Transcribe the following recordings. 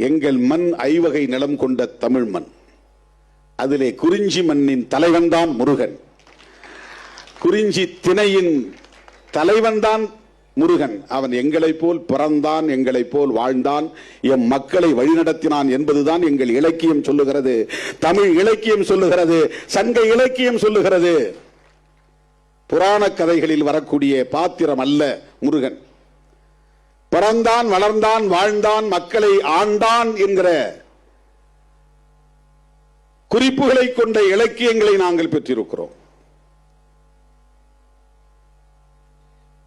எங்கள் மண் ஐவகை நிலம் கொண்ட தமிழ் மண். அதிலே குறிஞ்சி மண்ணின் தலைவன்தான் முருகன். குறிஞ்சி திணையின் தலைவன்தான் முருகன். அவன் எங்களைப் போல் பிறந்தான் எங்களைப் போல் வாழ்ந்தான் எம் மக்களை வழிநடத்தினான் என்பதுதான் எங்கள் இலக்கியம் சொல்லுகிறது. தமிழ் இலக்கியம் சொல்லுகிறது சங்க இலக்கியம் சொல்லுகிறது. புராண கதைகளில் வரக்கூடிய பாத்திரம் அல்ல முருகன். பிறந்தான் வளர்ந்தான் வாழ்ந்தான் மக்களை ஆண்டான் என்கிற குறிப்புகளை கொண்ட இலக்கியங்களை நாங்கள் பெற்றிருக்கிறோம்.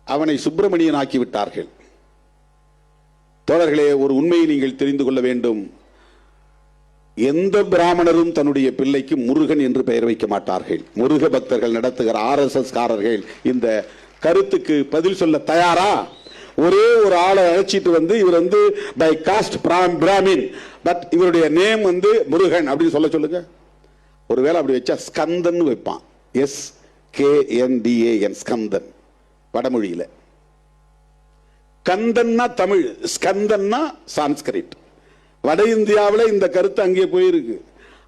அவனை சுப்பிரமணியன் ஆக்கி விட்டார்கள் தோழர்களே ஒரு உண்மையை நீங்கள் தெரிந்து கொள்ள வேண்டும். எந்த பிராமணரும் தன்னுடைய பிள்ளைக்கு முருகன் என்று பெயர் வைக்க மாட்டார்கள். முருக பக்தர்கள் நடத்துகிற ஆர்எஸ்எஸ் காரர்கள் இந்த கருத்துக்கு பதில் சொல்ல தயாரா? ஒரே ஒரு ஆளை அழைச்சிட்டு வந்து இவர் வந்து பை காஸ்ட் பிராமின் பட் இவருடைய நேம் வந்து முருகன் அப்படின்னு சொல்ல சொல்லுங்க. ஒருவேளை அப்படி வச்சா ஸ்கந்தன் வைப்பான். S K N D A N Skandan. வடமொழியில. கந்தன்னா தமிழ் ஸ்கந்தன்னா சான்ஸ்கிரிட். வட இந்தியாவில் இந்த கருத்து அங்கே போயிருக்கு.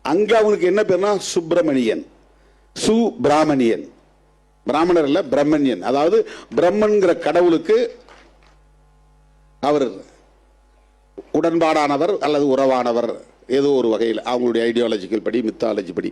அங்கே அவனுக்கு என்ன பேர்னா சுப்பிரமணியன். சு பிராமணியன் பிராமணர் இல்லை பிரம்மணியன் அதாவது பிரம்மன்கிற கடவுளுக்கு அவர் உடன்பாடானவர் அல்லது உறவானவர் ஏதோ ஒரு வகையில் அவங்களுடைய ஐடியாலஜிக்கல் படி மித்தாலஜி படி.